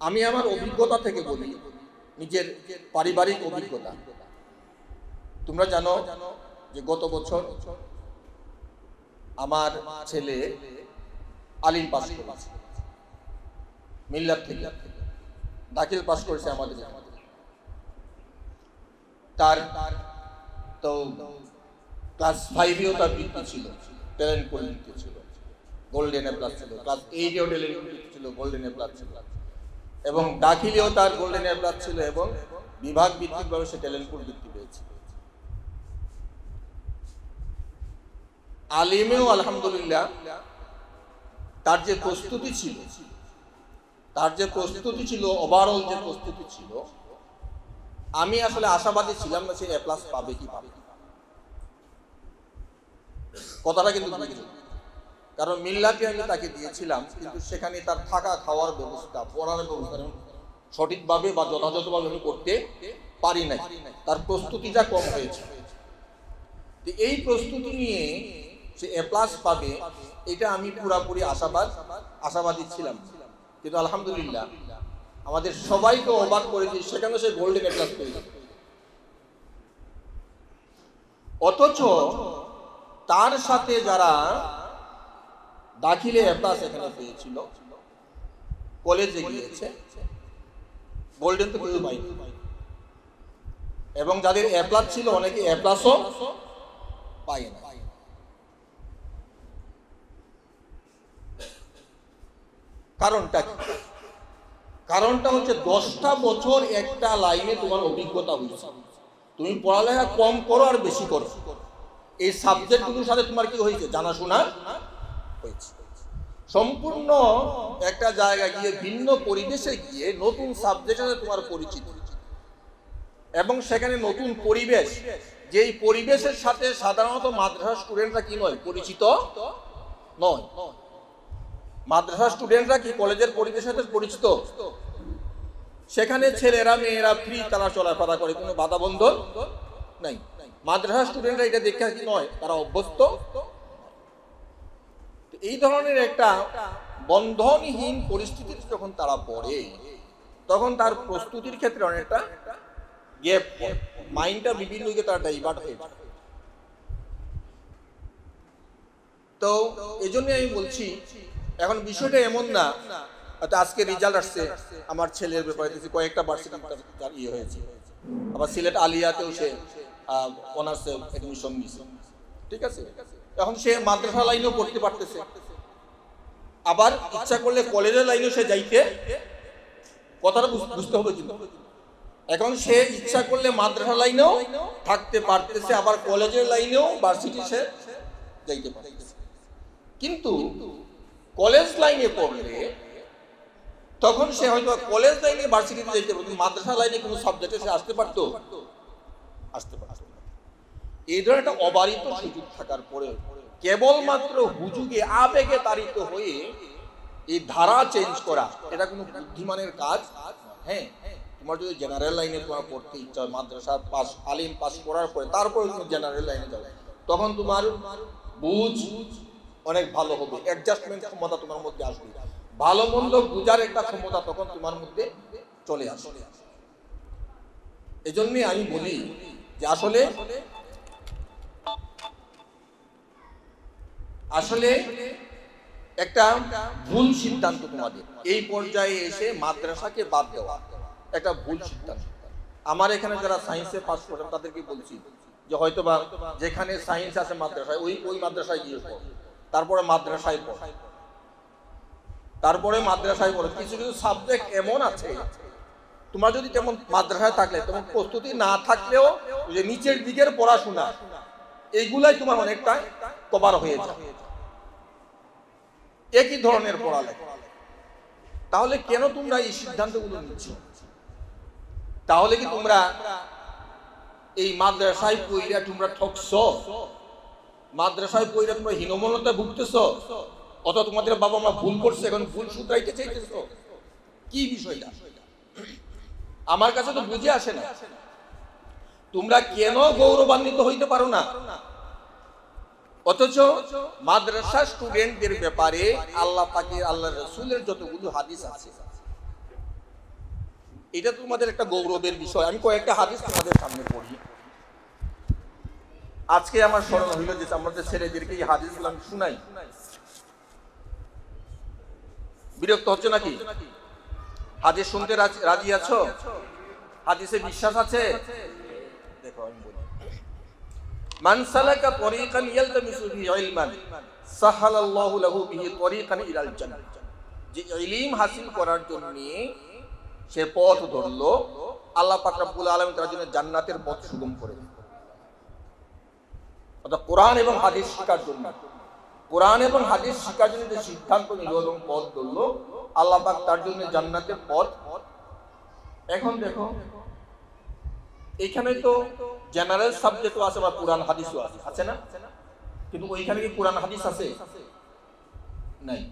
আমি আমার অভিজ্ঞতা থেকে বলি, নিজের পারিবারিক অভিজ্ঞতা। তোমরা জানো যে গত বছর আমার ছেলে আলিম পাস করেছে। মিল্লার থেকে। দাখিল পাস করেছে আমাদের। তার তো ক্লাস ফাইভেও তার বৃত্তি ছিল। ট্যালেন্ট বৃত্তি ছিল। গোল্ডেন এ প্লাস ছিল। ক্লাস এইটেও ট্যালেন্ট ছিল। গোল্ডেন এ প্লাস ছিল। এবং দাখিলেও তার গোল্ডেন এ প্লাস ছিল এবং বিভাগ ভিত্তিকভাবে সে ট্যালেন্ট পুল বৃত্তি পেয়েছে আলিমেও আলহামদুলিল্লাহ তার যে প্রস্তুতি ছিল, তার যে প্রস্তুতি ছিল ওভারঅল যে প্রস্তুতি ছিল, আমি আসলে আশাবাদী ছিলাম না সে এ প্লাস পাবে কি পাবে। কথাটা কিন্তু কারণ মিল্লাতে আমি তাকে দিয়েছিলাম, কিন্তু সেখানে তার থাকা খাওয়ার ব্যবস্থা, পড়ার ব্যবস্থা সঠিকভাবে বা যথাযথভাবে আমি করতে পারি নাই। তার প্রস্তুতিটা কম হয়েছে। তো এই প্রস্তুতি নিয়ে সে এ প্লাস পাবে, এটা আমি পুরাপুরি আশাবাদ, আশাবাদী ছিলাম। কিন্তু আলহামদুলিল্লাহ, আমাদের সবাইকে অবাক করেছি, সেখানে সে গোল্ডেন এ প্লাস পেয়েছে। অথচ তার সাথে যারা দাখিলে এ প্লাস এখানে পেয়েছিল। কলেজে গিয়েছে। গোল্ডেন তো কেউ পাইনি এবং যাদের এ প্লাস ছিল, অনেকে এ প্লাসও পায় না কারণটা কি? কারণটা হচ্ছে দশটা বছর একটা লাইনে তোমার অভিজ্ঞতা হয়েছে। তুমি পড়ালেখা কম করো আর বেশি করো। এই সাবজেক্টগুলোর সাথে তোমার কি হয়েছে? জানাশোনা হয়েছে। সম্পূর্ণ একটা জায়গায় গিয়ে, ভিন্ন পরিবেশে গিয়ে নতুন সাবজেক্টের সাথে তোমার পরিচিত। এবং সেখানে নতুন পরিবেশ। যেই পরিবেশের সাথে সাধারণত মাদ্রাসা স্টুডেন্টরা কি নয়? পরিচিত নয়। মাদ্রাসা স্টুডেন্টরা কি কলেজের পরিবেশের সাথে পরিচিত? সেখানে ছেলেরা, মেয়েরা ফ্রি তারা চলাফেরা করে। কোনো বাধা বন্ধন নাই। মাদ্রাসা স্টুডেন্টরা এটা দেখে কি নয়? তারা অভ্যস্ত। এই ধরনের একটা বন্ধনহীন পরিস্থিতিতে যখন তারা পড়ে, তখন তার প্রস্তুতির ক্ষেত্রে অনেকটা গ্যাপ মাইন্ডটা বিভিন্ন দিকে তার ডাইভার্ট হয়ে যায়। তো এই জন্য আমি বলছি, এখন বিষয়টা এমন না আজকে রেজাল্ট আসছে, আমার ছেলের ব্যাপারে কয়েকটা ভার্সিটি তার ইয়ে হয়েছে। আবার সিলেট আলিয়াতেও সে অনার্সে অ্যাডমিশন নিয়েছে। ঠিক আছে? এখন সে মাদ্রাসা লাইনেও পড়তে পারতেছে। আবার ইচ্ছা করলে কলেজের লাইনেও সে যাইতে। কথাটা বুঝতে হবে কিন্তু। এখন সে ইচ্ছা করলে মাদ্রাসা লাইনেও থাকতে পারতেছে, আবার কলেজের লাইনেও ভার্সিটি সে যাইতে পারতেছে। কিন্তু কলেজ লাইনে পড়লে তখন সে হয়তো কলেজ লাইনে ভার্সিটিতে যাইতে পারতো মাদ্রাসা লাইনে কোনো সাবজেক্টে সে আসতে পারতো? আসতে পারতো। এই ধরনের একটা অবারিত সুযোগ থাকার পরে কেবলমাত্র হুজুগে আবেগে তাড়িত হয়ে এই ধারা চেঞ্জ করা, এটা কোনো বুদ্ধিমানের কাজ? হ্যাঁ তোমার যদি জেনারেল লাইনে তোমার পড়তে ইচ্ছা হয়, মাদ্রাসা পাস, আলিম পাস করার পরে তারপরে তুমি জেনারেল লাইনে যাও। তখন তোমার বুঝ অনেক ভালো হবে অ্যাডজাস্টমেন্ট ক্ষমতা তোমার মধ্যে আসবে। ভালো মন্দ বুঝার একটা ক্ষমতা তখন তোমার মধ্যে চলে আসবে। এই জন্যে আমি বলি যে আসলে আসলে একটা ভুল সিদ্ধান্ত তোমাদের। এই পর্যায়ে এসে মাদ্রাসাকে বাদ দেওয়া একটা ভুল সিদ্ধান্ত। আমার এখানে যারা সায়েন্সে পাস করেন তাদেরকে বলছি যে হয়তো বা যেখানে সায়েন্স আছে মাদ্রাসায়, ওই ওই মাদ্রাসায় গিয়ে পড়ো। তারপরে মাদ্রাসায় পড়ো। তারপরে মাদ্রাসায় পড়ো। কিছু কিছু সাবজেক্ট এমন আছে, তোমার যদি তেমন মাদ্রাসায় থাকলে, তেমন প্রস্তুতি না থাকলেও যে নিচের দিকের পড়াশোনা এইগুলাই তোমার অনেকটা কভার হয়ে যায়। একই ধরনের পড়ালেখা। তাহলে কেন তোমরা এই সিদ্ধান্তগুলো নিচ্ছ? তাহলে কি তোমরা এই মাদ্রাসায় পইরা তোমরা ঠকছ? মাদ্রাসায় পইরা তোমরা হীনমনতা ভুগতেছ? অথবা তোমাদের বাবা মা ভুল করছে, এখন ভুল শুধরাইতে চাইতেছ? কি বিষয়টা? আমার কাছে তো বুঝে আসে না। তোমরা কেন গৌরবান্বিত হইতে পারো না? অথচ মাদ্রাসা স্টুডেন্টদের ব্যাপারে আল্লাহ পাকে আল্লাহ রসুলের যতগুলো হাদিস আছে। এটা তোমাদের একটা গৌরবের বিষয়। আমি কয়েকটা হাদিস তোমাদের সামনে পড়ি। আজকে আমার স্মরণ হইল যে আমাদের ছেলেদেরকে এই হাদিসগুলো আমি শুনাই। বিরক্ত হচ্ছে নাকি? হাদিস শুনতে রাজি- আছো? হাদিসে বিশ্বাস আছে? মান সালাকা তরিকান ইয়ালতামিসু ফিহি ইলমান, সাহালাল্লাহু লাহু বিহি তরিকান ইলাল জান্নাহ। যে ইলম হাসিল করার জন্য সে পথ ধরলো, আল্লাহ পাক রব্বুল আলামিন তার জন্য জান্নাতের পথ সুগম করে দিল অর্থাৎ কোরআন এবং হাদিস শেখার জন্য। কোরআন এবং হাদিস শেখার জন্য যে সিদ্ধান্ত নিল এবং পথ ধরলো, আল্লাহ পাক তার জন্য জান্নাতের পথ এখন দেখো এখানে তো জেনারেল সাবজেক্টও আছে বা কোরআন হাদিসও আছে। আছে না? কিন্তু ওইখানে কি কোরআন হাদিস আছে? নাই।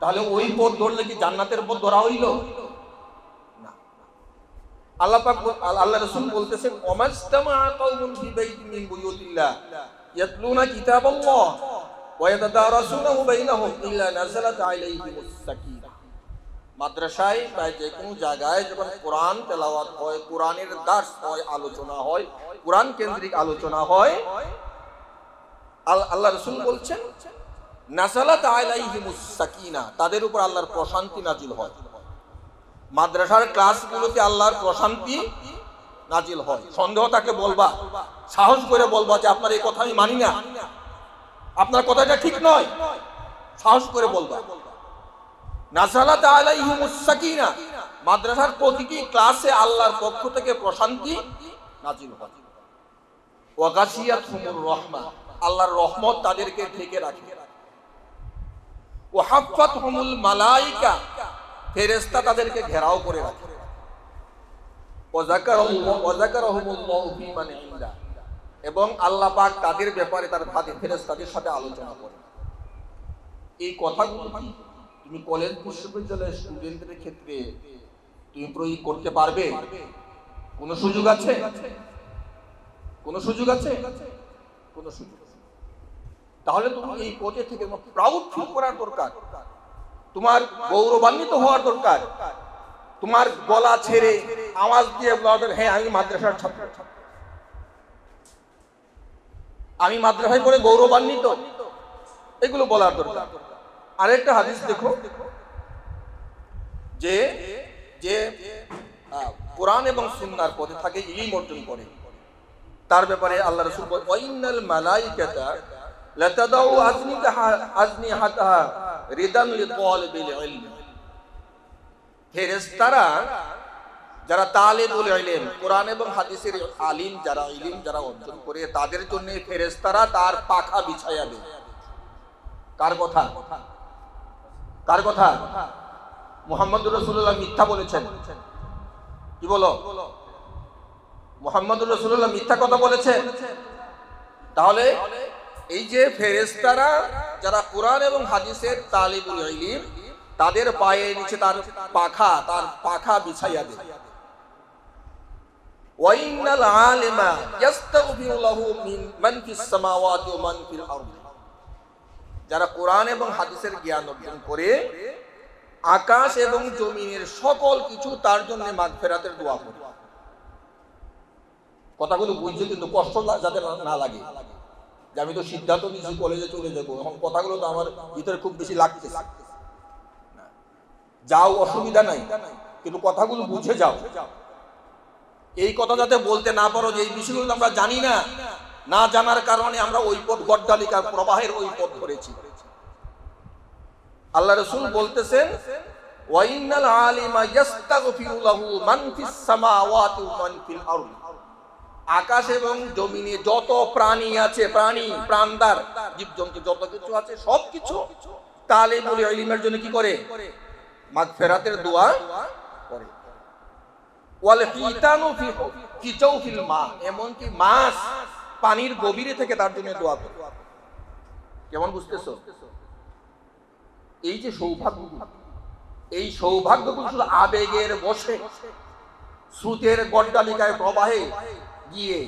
তাহলে ওই পথ ধরলে কি জান্নাতের পথ ধরা হইল? না। আল্লাহ বলতেছেন মাদ্রাসায় বা যে কোনো জায়গায় যখন কোরআন তেলাওয়াত হয়, কোরআনের দাস হয়, আলোচনা হয়, কোরআন কেন্দ্রিক আলোচনা হয় আল্লাহ রসুল বলছেন তাদের উপর আল্লাহর প্রশান্তি নাজিল হয়। মাদ্রাসার ক্লাসগুলোতে আল্লাহর প্রশান্তি নাজিল হয়। সন্দেহ তাকে বলবা, সাহস করে বলবা যে আপনার এই কথা আমি মানি না। আপনার কথাটা ঠিক নয়। সাহস করে বলবা। মাদ্রাসার প্রতিটি ক্লাসে আল্লাহর পক্ষ থেকে প্রশান্তি নাজিল হয়। ওয়াগাসিয়াত হুমুর রহমা। আল্লাহর রহমত তাদেরকে ঢেকে রাখে। মালাইকা। ফেরেশতা তাদেরকে ঘেরাও করে রাখে। এবং আল্লাহ পাক তাদের ব্যাপারে তার তাদের ফেরেশতাদের সাথে আলোচনা করে। এই কথাগুলো তুমি কলেজ বিশ্ববিদ্যালয়ের স্টুডেন্টদের ক্ষেত্রে তুমি প্রয়োগ করতে পারবে? কোনো সুযোগ আছে? কোনো সুযোগ আছে? কোনো সুযোগ তাহলে তুমি এই পদে থেকে প্রাউড ফিল করার দরকার। তোমার গৌরবান্বিত হওয়ার দরকার। তোমার গলা ছেড়ে আওয়াজ দিয়ে বলা হ্যাঁ আমি মাদ্রাসার ছাত্র। আমি মাদ্রাসায় পড়ে গৌরবান্বিত। এগুলো বলার দরকার। আরেকটা হাদিস দেখো, যে যে কোরআন এবং সুন্নার পথে থাকে, ইলিম অর্জন করে। তার ব্যাপারে আল্লাহ রসুল ওয়াইনাল মালাইকাতা লাতাদাউ আজনিহাতাহা রিদান লিতালিবিল ইলম। ফেরেশতারা, যারা তালিবুল ইলম, কোরআন এবং হাদিসের আলিম, যারা ইলিম, যারা অর্জন করে, তাদের জন্য ফেরেশতারা তার পাখা বিছায়া দেয়। কার কথা? কার কথা? মোহাম্মদ রসুল্লাহ মিথ্যা বলেছেন। কি বলো? মোহাম্মদ রসুল্লাহ মিথ্যা কথা বলেছেন? তাহলে এই যে ফেরেস্তারা যারা কোরআন এবং হাদিসের তালিবুল ইলিম, তাদের পায়ে নিচে তার পাখা তার পাখা বিছাইয়া দেয় ওয়াইনাল আলিমা ইয়াস্তাগফিরু লাহু মিন, মান ফিস সামাওয়াতি ওয়া মান ফিল আরদি। যারা কোরআন এবং হাদিসের জ্ঞান অর্জন করে, আকাশ এবং জমিনের সকল কিছু তার জন্য মাগফেরাতের দোয়া করে। কথাগুলো বুঝছে কিন্তু কষ্ট যাতে না লাগে। যে আমি তো সিদ্ধান্ত নিয়েছি কলেজে চলে যাব, এখন কথাগুলো তো আমার ভিতরে খুব বেশি লাগছে যাও, অসুবিধা নাই, কিন্তু কথাগুলো বুঝে যাও। এই কথা যাতে বলতে না পারো যে এই বিষয়গুলো আমরা জানি না না জানার কারণে আমরা ওই পথ গড্ডালিকার প্রবাহের ওই পথ ধরেছি। আল্লাহ রসুল বলতেছেন ফিল আকাশ এবং জমিনে যত প্রাণী আছে, প্রাণী, প্রাণদার, জীবজন্তু যত কিছু আছে সব কিছু জন্য কি করে? মাগফিরাতের দোয়া করে। ওয়াল হিতানু ফি ফি জাওফিল মা, এমনকি মাছ পানির গভীরে থেকে তার জন্য দোয়া করে। কেমন বুঝতেছো? এই যে সৌভাগ্য, এই সৌভাগ্যগুলো শুধু আবেগের বসে, স্রোতের গড্ডালিকায় প্রবাহে গিয়ে,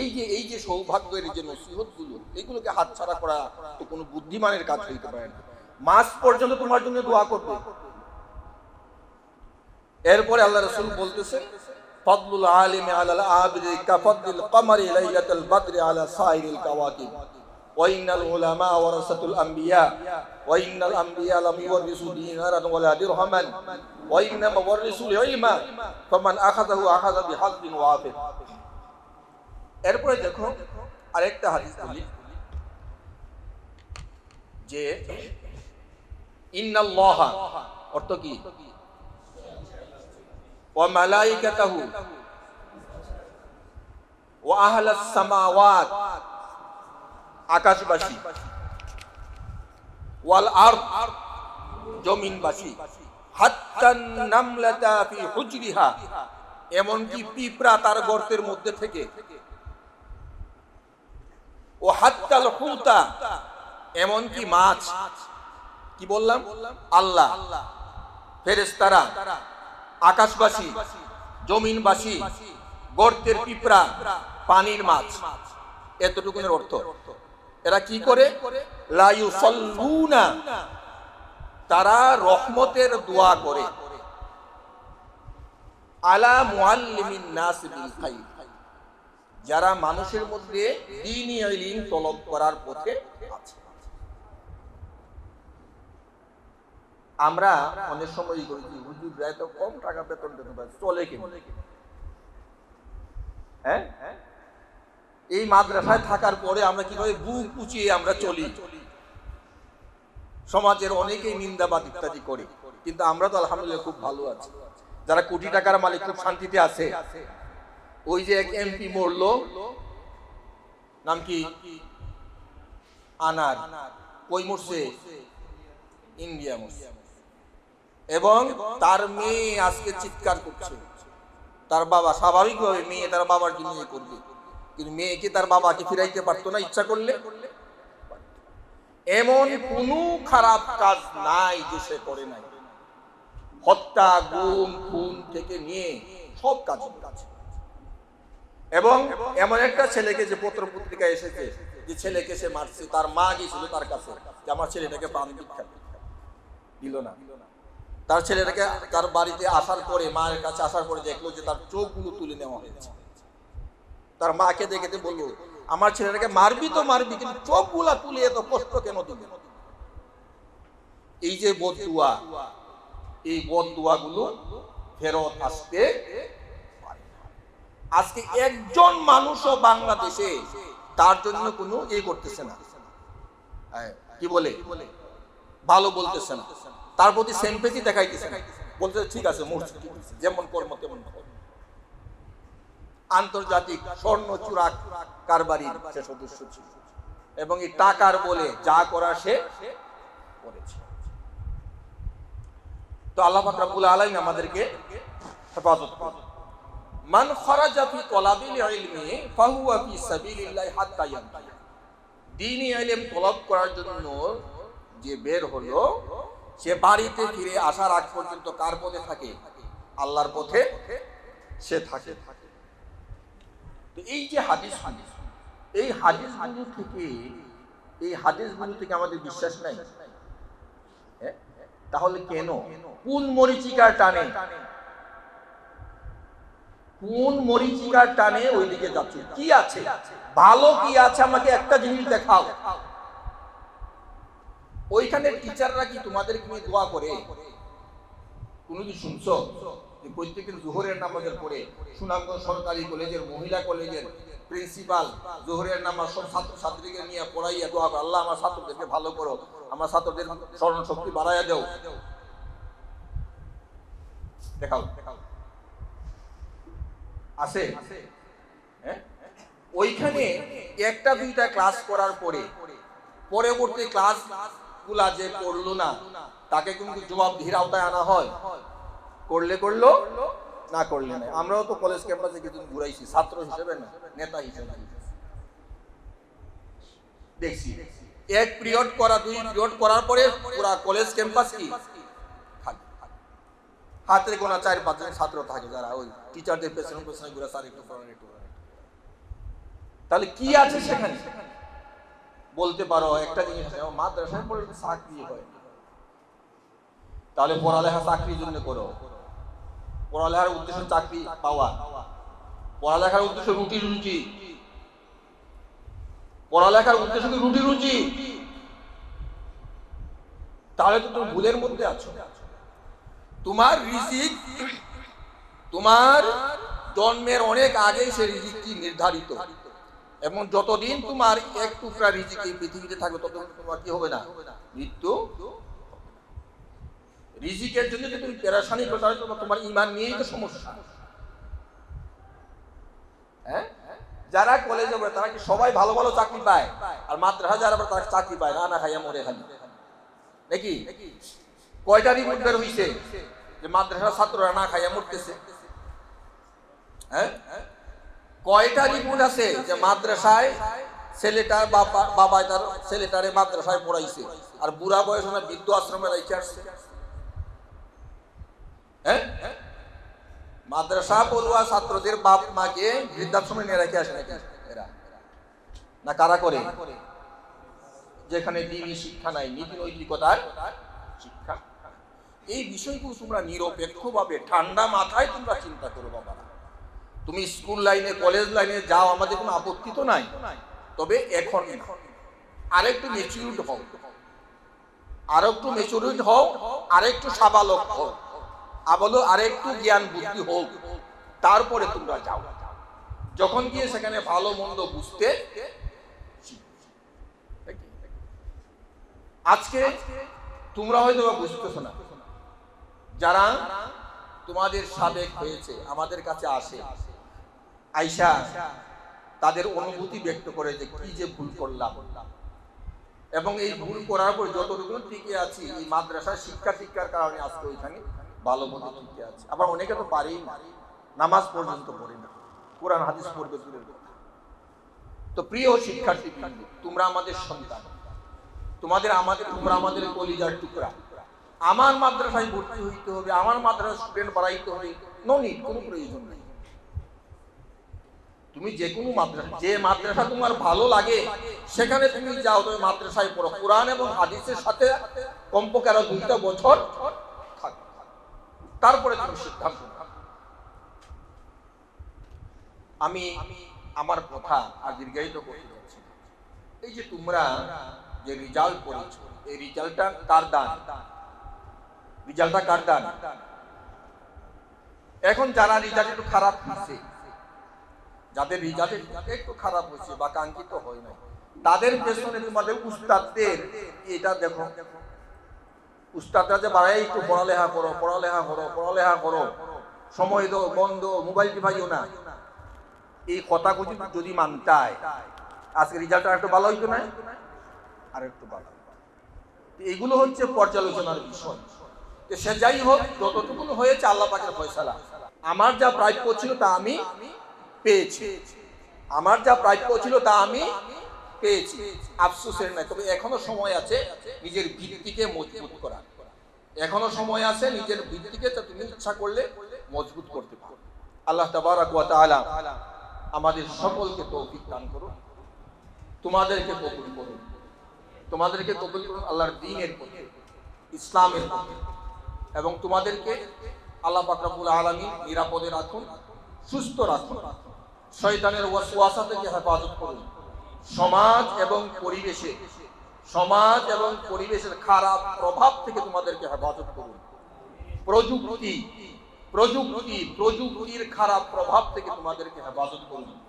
এই যে এই যে সৌভাগ্যের যে নসিহতগুলো এগুলোকে হাতছাড়া করা তো কোনো বুদ্ধিমানের কাজ হইতে পারে না। মাস পর্যন্ত তোমার জন্য দোয়া করবে। এরপরে আল্লাহ রসুল বলতেছেন ফদলুল আলিমি আলাল আবিদি কাফদুল কমারি লাইলাতুল বদরি আলা সাইরিল কাওয়াকিব وإن العلماء ورثة الأنبياء وإن الأنبياء لم يورثوا دينارا ولا درهما وإنما ورثوا العلم فمن أخذه أخذ بحظ وافر এরপরে দেখো আরেকটা হাদিস বলি যে ইন্নাল্লাহ অর্থ কি ওয়া আহলাস সামাওয়াত আকাশবাসী ওয়াল আরদ জমিনবাসী হাত্তান নামলাতা ফি হুজরিহা এমনকি পিঁপড়া তার গর্তের মধ্যে থেকে। ও হাত্তাল হুতা এমনকি মাছ। কি বললাম? আল্লাহ। ফেরেশতারা। আকাশবাসী, জমিনবাসী, গর্তের পিঁপড়া, পানির মাছ। এতটুকুনের অর্থ। এরা কি করে? তারা রহমতের দোয়া করে। যারা মানুষের মধ্যে করার পথে আছে আমরা অনেক সময় করি কি হুজুর তো কম টাকা বেতন দিতে পারে, চলে কি? হ্যাঁ? এই মাদ্রাসায় থাকার পরে আমরা কীভাবে বুক উঁচিয়ে আমরা চলি। সমাজের অনেকেই নিন্দাবাদ ইত্যাদি করে। কিন্তু আমরা তো আলহামদুলিল্লাহ খুব ভালো আছি। যারা কোটি টাকার মালিক, খুব শান্তিতে আছে। ওই যে এক এমপি মরলো, নাম কি? আনার। কই মরছে? ইন্ডিয়া মরছে। এবং তার মেয়ে আজকে চিৎকার করছে। তার বাবা স্বাভাবিকভাবে মেয়ে তার বাবার জন্য ইয়ে করবে। কিন্তু মেয়েকে তার বাবাকে ফিরাইতে পারতো না ইচ্ছা করলে? এমন কোনো খারাপ কাজ নাই যে সে করে নাই। হত্যা, গুম, খুন থেকে নিয়ে সব কাজ এবং এমন একটা ছেলেকে যে পত্র পত্রিকা এসেছে, যে ছেলেকে সে মারছে, তার মা গিয়েছিল তার কাছে, যে আমার ছেলেটাকে প্রাণ দিল না। তার ছেলেটাকে তার বাড়িতে আসার পরে, মায়ের কাছে আসার পরে দেখল যে তার চোখগুলো তুলে নেওয়া হয়েছে। তার মাকে দেখে বলল, আমার ছেলেটাকে মারবি তো মারবি, কিন্তু চোখগুলা তুলে এত কষ্ট কেন দিবি? এই যে বদুয়া এই বদুয়া গুলো ফেরত আসতে আজকে একজন মানুষও বাংলাদেশে তার জন্য কোনো ইয়ে করতেছে না। কি বলে? ভালো বলতেছে না। তার প্রতি সেম্পেথি দেখাইতেছে বলতে ঠিক আছে আছে, যেমন কর্ম তেমন আন্তর্জাতিক স্বর্ণ চূড়া কারবারির সে সদস্য ছিল এবং এই টাকার বলে যা করা সে করেছে। তো আল্লাহ রাব্বুল আলামিন আমাদেরকে হেফাজত মান খরাজা ফি তলাবিল ইলমি ফাহুয়া ফি সাবিলিল্লাহি হাত্তা ইয়ান্তাহি দ্বীনি ইলম তলব করার জন্য যে বের হলো, সে বাড়িতে ফিরে আসার আগ পর্যন্ত কার পথে থাকে? আল্লাহর পথে সে থাকে। তো এই যে হাদিস হাদিস এই হাদিসগুলো থেকে, এই হাদিসগুলো থেকে আমাদের বিশ্বাস নাই? তাহলে কেন? কোন মরিচিকার টানে? কোন মরিচিকার টানে ওইদিকে যাচ্ছে? কি আছে? ভালো কি আছে? আমাকে একটা জিনিস দেখাও। ওইখানে টিচাররা কি তোমাদের নিয়ে দোয়া করে? কোনদিন শুনছো? যে প্রত্যেকদিন জোহরের নামাজের পরে সুনামগঞ্জ সরকারি কলেজের, মহিলা কলেজের প্রিন্সিপাল জোহরের নামাজ সব ছাত্র ছাত্রীকে নিয়ে পড়াইয়া দোয়া করো, আল্লাহ, আমার ছাত্রদেরকে ভালো করো। আমার ছাত্রদের স্মরণ শক্তি বাড়াইয়া দেও। দেখাও দেখাও। আছে? হ্যাঁ? ওইখানে একটা দুইটা ক্লাস করার পরে, পরবর্তী ক্লাস গুলা যে করল না, তাকে কিন্তু জবাব ধীর আওতায় আনা হয়। করলে করল, না করলে না আমরাও তো কলেজ ক্যাম্পাসে কিছুদিন ঘুরাইছি, ছাত্র হিসেবে না, নেতা হিসেবে। দেখছি। এক পিরিয়ড করা, দুই পিরিয়ড করার পরে পুরা কলেজ ক্যাম্পাস কি? হাতে গোনা চার পাঁচজন ছাত্র থাকে যারা, ওই টিচারদের পেছনে পেছনে ঘুরে স্যার একটু তাহলে কি আছে সেখানে? বলতে পারো একটা জিনিস আছে, মাদ্রাসায় পড়লে চাকরি হয়। তাহলে পড়ালেখা চাকরির জন্য করো। পড়ালেখার উদ্দেশ্য চাকরি পাওয়া। পড়ালেখার উদ্দেশ্য রুটি রুচি। পড়ালেখার উদ্দেশ্য কি রুটি রুচি? তাহলে তো তুমি ভুলের মধ্যে আছো। তোমার রিজিক তোমার জন্মের অনেক আগেই সে রিজিকটি নির্ধারিত। এবং যতদিন তোমার এক টুকরা রিজিক এই পৃথিবীতে থাকবে, ততদিন তোমার কি হবে না? মৃত্যু রিজিকের জন্য যদি তুমি পেরাশানি করতে হয় তোমার তোমার ইমান নিয়েই তো সমস্যা। হ্যাঁ? যারা কলেজে পড়ে, তারা কি সবাই ভালো ভালো চাকরি পায়? আর মাদ্রাসা যারা পড়ে, তারা চাকরি পায় না। না খাইয়া মরে খালি। নাকি? কয়টা রিপোর্ট বের হইছে? যে মাদ্রাসার ছাত্ররা না খাইয়া মরতেছে। হ্যাঁ? কয়টা রিপোর্ট আছে যে মাদ্রাসায় ছেলেটার বাবা তার ছেলেটারে মাদ্রাসায় পড়াইছে? আর বুড়া বয়স না বৃদ্ধ আশ্রমে রেখে আসছে? হ্যাঁ? মাদ্রাসা পড়ুয়া ছাত্রদের বাপ মাকে বৃদ্ধাশ্রমে নিয়ে রেখে আসে এরা। না কারা করে? যেখানে দিনই শিক্ষা নাই, নীতি নৈতিকতার শিক্ষা। এই বিষয়গুলো তোমরা নিরপেক্ষভাবে ঠান্ডা মাথায় তোমরা চিন্তা করো বাবা তুমি স্কুল লাইনে, কলেজ লাইনে যাও, আমাদের কোনো আপত্তি তো নাই। তবে এখন আরেকটু মেচুরিড হও। আরেকটু মেচুরিড হও, আরেকটু সাবালক হও। আবলো আরেকটু জ্ঞান বুদ্ধি হোক, তারপরে তোমরা যাও। যখন গিয়ে সেখানে ভালো মন্দ বুঝতে আজকে তোমরা হয়তো বুঝতেছো না। যারা তোমাদের সাবেক হয়েছে, আমাদের কাছে আসে। আইসা তাদের অনুভূতি ব্যক্ত করে যে কি যে ভুল করলাম। এবং এই ভুল করার পর যতটুকু টিকে আছি, এই মাদ্রাসার শিক্ষা শিক্ষার কারণে আজকে ওইখানে ভালো মতো টিকে আছে। আবার অনেকে তো পারেই না, নামাজ পর্যন্ত পড়ে না, কোরআন, হাদিস পড়বে দূরের তো প্রিয় শিক্ষার্থী, তোমরা আমাদের সন্তান, তোমাদের আমাদের তোমরা আমাদের কলিজার টুকরা। আমার মাদ্রাসায় ভর্তি হইতে হবে, আমার মাদ্রাসা স্টুডেন্ট বাড়াইতে হবে ননি কোনো প্রয়োজন নেই। তুমি যে কোনো মাদ্রাসা যে মাদ্রাসা তোমার ভালো লাগে, সেখানে তুমি যাও, তুমি মাদ্রাসায় পড়ো। কোরআন এবং হাদিসের সাথে কমপক্ষে আরও দুইটা বছর তারপরে তুমি সিদ্ধান্ত আমি আমার কথা আর দীর্ঘায়িত করতে যাচ্ছি। এই যে তোমরা যে রেজাল্ট করেছ এই রেজাল্টটা কার দান? রেজাল্টটা কার দান? এখন যারা রেজাল্ট একটু খারাপ হয়েছে যাদের রেজাল্ট একটু খারাপ হয়েছে বা কাঙ্ক্ষিত হয় না তাদের পেছনে তোমাদের উস্তাদদের এটা দেখো। উস্তাদরা যে বাড়াই একটু পড়ালেখা করো পড়ালেখা করো পড়ালেখা করো। সময় দাও, বন্ধ, মোবাইল টিপাইও না। এই কথা যদি যদি মানতায়, আজকে রেজাল্টটা একটু ভালো হইতো না? আর একটু ভালো। এগুলো হচ্ছে পর্যালোচনার বিষয়। সে যাই হোক যতটুকু হয়েছে আল্লাহ পাকের ফয়সালা। আমার যা প্রাপ্য ছিল তা আমি পেয়েছি। আমার যা প্রাপ্য ছিল তা আমি পেয়েছি। আফসোসের নাই তবে এখনও সময় আছে নিজের ভিত্তিকে মজবুত করা এখনও সময় আছে নিজের ভিত্তিকে তুমি ইচ্ছা করলে মজবুত করতে পারো। আল্লাহ তাবারাক ওয়া তাআলা আমাদের সকলকে তৌফিক দান করুন। তোমাদেরকে কবুল করুন। তোমাদেরকে কবুল করুন আল্লাহর দ্বীনের পথে, ইসলামের পথে। এবং তোমাদেরকে আল্লাহ পাক রব্বুল আলামিন নিরাপদে রাখুন, সুস্থ রাখুন। শয়তানের ওয়াসওয়াসা থেকে হেফাজত করুন। সমাজ এবং পরিবেশে, সমাজ এবং পরিবেশের খারাপ প্রভাব থেকে তোমাদেরকে হেফাজত করুন। প্রযুক্তি প্রযুক্তি, প্রযুক্তির খারাপ প্রভাব থেকে তোমাদেরকে হেফাজত করুন।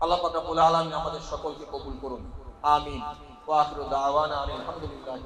আল্লাহ পাক রব্বুল আলামিন আমাদের সকলকে কবুল করুন। আমিন। আলহামদুলিল্লাহি